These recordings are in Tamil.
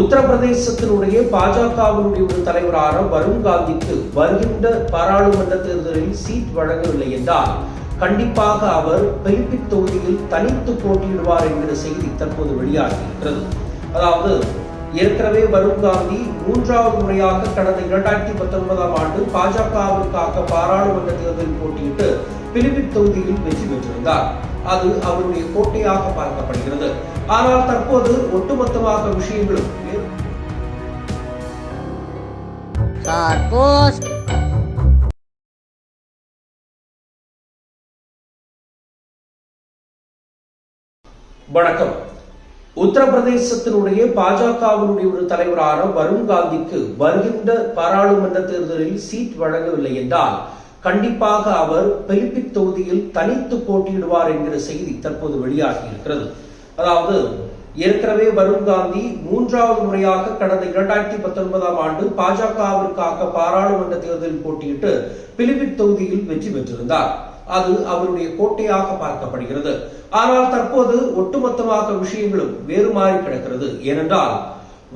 உத்தரப்பிரதேசத்தினுடைய பாஜகவினுடைய ஒரு தலைவரான வருண் காந்திக்கு வருகின்ற பாராளுமன்ற தேர்தலில் சீட் வழங்கவில்லை என்றால் கண்டிப்பாக அவர் பிலிப்பித் தொகுதியில் தனித்து போட்டியிடுவார் என்கிற செய்தி தற்போது வெளியாகியிருக்கிறது. அதாவது ஏற்கனவே வருண் காந்தி மூன்றாவது முறையாக கடந்த இரண்டாயிரத்தி பத்தொன்பதாம் ஆண்டு பாஜகவிற்காக பாராளுமன்ற தேர்தலில் போட்டியிட்டு பிலிப்பித் தொகுதியில் வெற்றி பெற்றிருந்தார். அது அவருடைய கோட்டையாக பார்க்கப்படுகிறது. ஆனால் தற்போது ஒட்டுமொத்தமாக விஷயங்களும். வணக்கம். உத்தரப்பிரதேசத்தினுடைய பாஜகவினுடைய ஒரு தலைவரான வருண் காந்திக்கு வருகின்ற பாராளுமன்ற தேர்தலில் சீட் வழங்கவில்லை என்றால் கண்டிப்பாக அவர் பிலிப்பித் தொகுதியில் தனித்து போட்டியிடுவார் என்கிற செய்தி தற்போது வெளியாகி இருக்கிறது. அதாவது ஏற்கனவே வருண் காந்தி மூன்றாவது முறையாக கடந்த இரண்டாயிரத்தி பத்தொன்பதாம் ஆண்டு பாஜகவிற்காக பாராளுமன்ற தேர்தலில் போட்டியிட்டு பிலிப்பித் தொகுதியில் வெற்றி பெற்றிருந்தார். அது அவருடைய கோட்டையாக பார்க்கப்படுகிறது. ஆனால் தற்போது ஒட்டுமொத்தமாக விஷயங்களும் வேறு மாறி கிடக்கிறது. ஏனென்றால்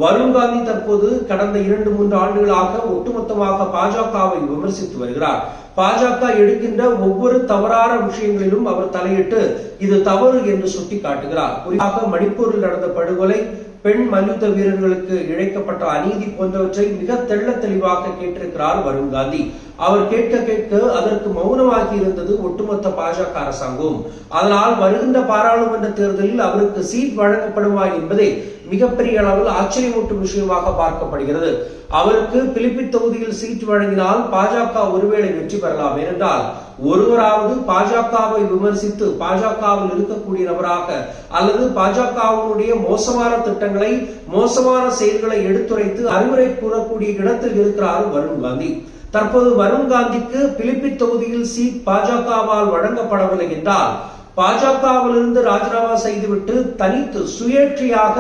வருண் காந்தி தற்போது கடந்த இரண்டு மூன்று ஆண்டுகளாக ஒட்டுமொத்தமாக பாஜகவை விமர்சித்து வருகிறார். பாஜக எடுக்கின்ற ஒவ்வொரு தவறான விஷயங்களிலும் அவர் தலையிட்டு இது தவறு என்று சுட்டி காட்டுகிறார் குறிப்பாக மணிப்பூரில் நடந்த படுகொலை பெண் மல்யுத்த வீரர்களுக்கு இழைக்கப்பட்ட அநீதி போன்றவற்றை மிக தெள்ள தெளிவாக கேட்டிருக்கிறார் வருண் காந்தி. அவர் கேட்க கேட்க அதற்கு மௌனமாகி இருந்தது ஒட்டுமொத்த பாஜக அரசாங்கம். அதனால் வருகின்ற பாராளுமன்ற தேர்தலில் அவருக்கு சீட் வழங்கப்படுமா என்பதே மிகப்பெரிய அளவில் ஆச்சரியமூட்டும் விஷயமாக பார்க்கப்படுகிறது. அவருக்கு பிலிப்பித் தொகுதியில் சீட் வழங்கினால் பாஜக ஒருவேளை வெற்றி பெறலாம். ஏனென்றால் ஒருவராவது பாஜகவை விமர்சித்து பாஜகவில் இருக்கக்கூடிய நபராக அல்லது பாஜகவினுடைய மோசமான திட்டங்களை மோசமான செயல்களை எடுத்துரைத்து அறிவுரை கூறக்கூடிய இடத்தில் இருக்கிறார் வருண் காந்தி. தற்போது வருண் காந்திக்கு பிலிப்பித் தொகுதியில் சீட் பாஜகவால் வழங்கப்படவில்லை என்றால் பாஜகவிலிருந்து ராஜினாமா செய்துவிட்டு தனித்து சுயேட்சையாக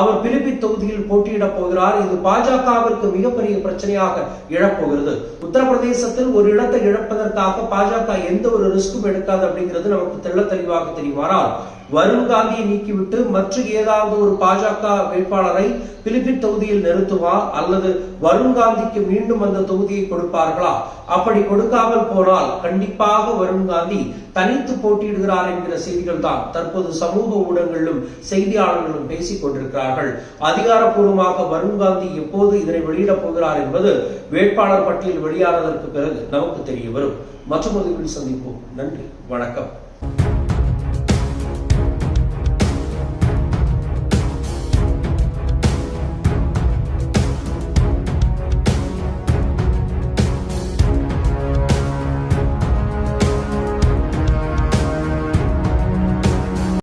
அவர் பிலிப்பி தொகுதியில் போட்டியிடப் போகிறார். இது பாஜகவிற்கு மிகப்பெரிய பிரச்சனையாக இழப்போகிறது உத்தரப்பிரதேசத்தில் ஒரு இடத்தை இழப்பதற்காக பாஜக எந்த ஒரு ரிஸ்க்கும் எடுக்காது அப்படிங்கிறது நமக்கு தெள்ள தெளிவாக தெரியும் ஆனால் வருண் காந்தியை நீக்கிவிட்டு மற்ற ஏதாவது ஒரு பாஜக வேட்பாளரை பிலிப்பித் தொகுதியில் நிறுத்துவா அல்லது வருண் காந்திக்கு மீண்டும் அந்த தொகுதியை கொடுப்பார்களா? அப்படி கொடுக்காமல் போனால் கண்டிப்பாக வருண் காந்தி தனித்து போட்டியிடுகிறார் என்கிற செய்திகள் தான் தற்போது சமூக ஊடகங்களிலும் செய்தியாளர்களும் பேசிக் கொண்டிருக்கிறார்கள். அதிகாரப்பூர்வமாக வருண் காந்தி எப்போது இதனை வெளியிடப் போகிறார் என்பது வேட்பாளர் பட்டியல் வெளியானதற்கு பிறகு நமக்கு தெரிய வரும். மற்றும் சந்திப்போம். நன்றி. வணக்கம்.